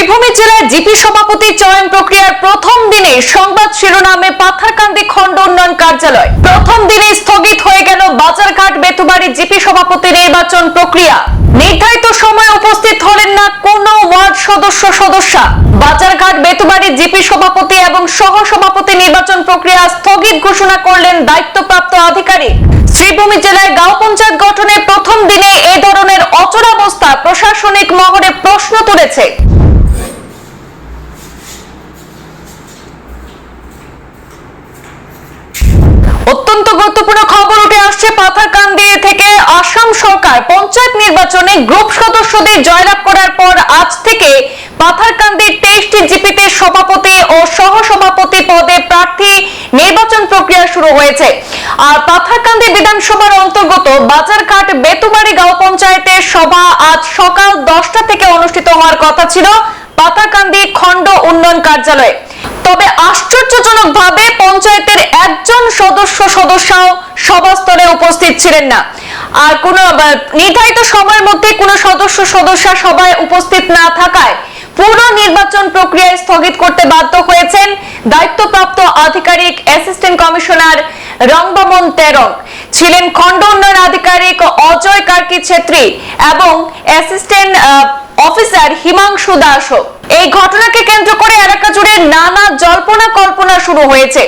শ্রীভূমি জেলার জিপি সভাপতি চয়ন প্রক্রিয়ার প্রথম দিনে সংবাদ শিরোনামে পাথারকান্দি খণ্ড উন্নয়ন কার্যালয়। প্রথম দিনে স্থগিত হয়ে গেল বাজারঘাট বেতুবাড়ি জিপি সভাপতি নির্বাচন প্রক্রিয়া। নির্ধারিত সময় উপস্থিত হলেন না কোন ওয়ার্ড সদস্য সদস্যা। বাজারঘাট বেতুবাড়ি জিপি সভাপতি এবং সহ সভাপতি নির্বাচন প্রক্রিয়া স্থগিত ঘোষণা করলেন দায়িত্বপ্রাপ্ত আধিকারিক। শ্রীভূমি জেলায় গাঁও পঞ্চায়েত গঠনের প্রথম দিনে এ ধরনের অচলাবস্থা প্রশাসনিক মহলে প্রশ্ন তুলেছে। অত্যন্ত গুরুত্বপূর্ণ খবর উঠে আসছে পাথারকান্দি থেকে আসাম সরকার পঞ্চায়েত নির্বাচনে গ্রুপ সদস্যদের জয়লাভ করার পর আজ থেকে পাথারকান্দির তেইশটি জিপিতে সভাপতি ও সহ সভাপতি পদে প্রার্থী নির্বাচন প্রক্রিয়া শুরু হয়েছে। আর পাথারকান্দি বিধানসভার অন্তর্গত বাজারঘাট বেতুবাড়ি গাঁও পঞ্চায়েতের সভা আজ সকাল দশটা থেকে অনুষ্ঠিত হওয়ার কথা ছিল পাতাকান্দি খণ্ড উন্নয়ন কার্যালয়ে। তবে একজন সদস্য সদস্যও সভাস্থলে উপস্থিত ছিলেন না। আর কোন নির্ধারিত সময়ের মধ্যে কোনো সদস্য, সদস্যা সভায় উপস্থিত না থাকায় পুরো নির্বাচন প্রক্রিয়া স্থগিত করতে বাধ্য হয়েছেন দায়িত্বপ্রাপ্ত আধিকারিক অ্যাসিস্ট্যান্ট কমিশনার রংবামন তেরং। ছিলেন খণ্ড উন্নয়ন আধিকারিক অজয় কার্কি ছেত্রী এবং অ্যাসিস্ট্যান্ট অফিসার হিমাংশু দাসও এই ঘটনাকে কেন্দ্র করে এলাকা জুড়ে নানা জল্পনা কল্পনা শুরু হয়েছে।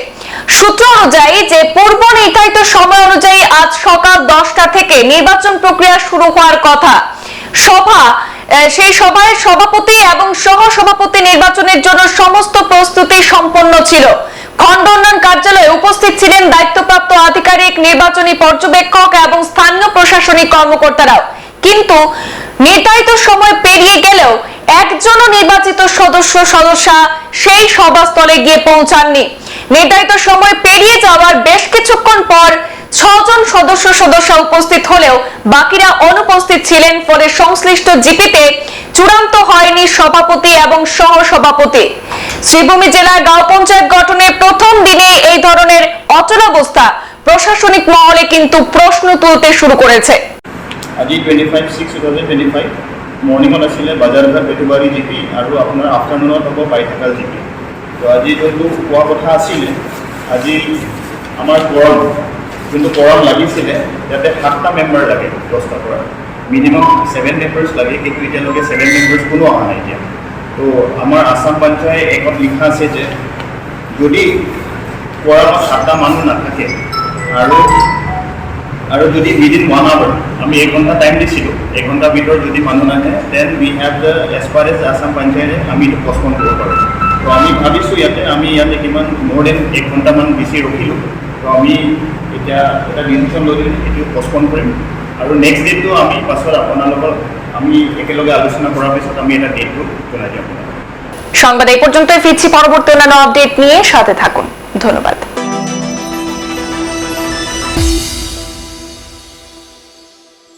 সূত্র অনুযায়ী যে পূর্ব নির্ধারিত সময় অনুযায়ী আজ সকাল দশটা থেকে নির্বাচন প্রক্রিয়া শুরু হওয়ার কথা। সভা সেই সভায় সভাপতি এবং সহ সভাপতি নির্বাচনের জন্য সমস্ত প্রস্তুতি সম্পন্ন ছিল। খণ্ড উন্নয়ন কার্যালয়ে উপস্থিত ছিলেন দায়িত্বপ্রাপ্ত আধিকারিক, নির্বাচনী পর্যবেক্ষক এবং স্থানীয় প্রশাসনিক কর্মকর্তারাও। কিন্তু নির্ধারিত সময় পেরিয়ে গেলেও একজনও নির্বাচিত সদস্য, সদস্যা সেই সভাস্থলে গিয়ে পৌঁছাননি। নির্ধারিত সময় পেরিয়ে যাওয়ার বেশ কিছুক্ষণ পর ছজন সদস্য সদস্য উপস্থিত হলেও বাকিরা অনুপস্থিত ছিলেন ফলে সংশ্লিষ্ট জিপিতে। চূড়ান্ত হয়নি সভাপতি এবং সহ সভাপতি শ্রীভূমি জেলার গাঁও পঞ্চায়েত গঠনের প্রথম দিনে এই ধরনের অচলাবস্থা প্রশাসনিক মহলে কিন্তু প্রশ্ন তুলতে শুরু করেছে। আজি twenty five six two thousand twenty five মৰ্ণিঙত আছিলে বাজাৰঘাট জি পি আৰু হ'ব বাইথাকাল তো আজি কথা আজি আমাৰ কৰম যোনটো কৰম লাগিছিলে ইয়াতে সাতটা মেম্বাৰ লাগে দহটাৰ পৰা। মিনিমাম ছেভেন মেম্বাৰ্ছ লাগে কিন্তু এতিয়ালৈকে ছেভেন মেম্বাৰ্ছ কোনো অহা নাই এতিয়া। তো আমাৰ আছাম পঞ্চায়ত একত লিখা আছে যে যদি কৰমত সাতটা মানুহ নাথাকে আৰু আৰু যদি উইদিন ওৱান আৱাৰ আমি এঘণ্টা টাইম দিছিলোঁ এঘণ্টাৰ ভিতৰত যদি মানুহ নাহে then we have the as per as Assam পঞ্চায়তে আমি এইটো পষ্টপন কৰিব পাৰোঁ। তো আমি ভাবিছোঁ ইয়াতে আমি ইয়াতে কিমান মোৰ দেন এক ঘণ্টামান বেছি ৰখিলোঁ। তো আমি এতিয়া এটা ডিচিশ্যন লৈ এইটো পষ্টপন কৰিম। আৰু নেক্সট ডেটটো আমি পাছত আপোনালোকৰ আমি একেলগে আলোচনা কৰাৰ পিছত আমি এটা ডেটটো জনাই দিম সংবাদ এই পর্যন্তই ফিরছি, পরবর্তী অন্যান্য আপডেট নিয়ে সাথে থাকুন। ধন্যবাদ।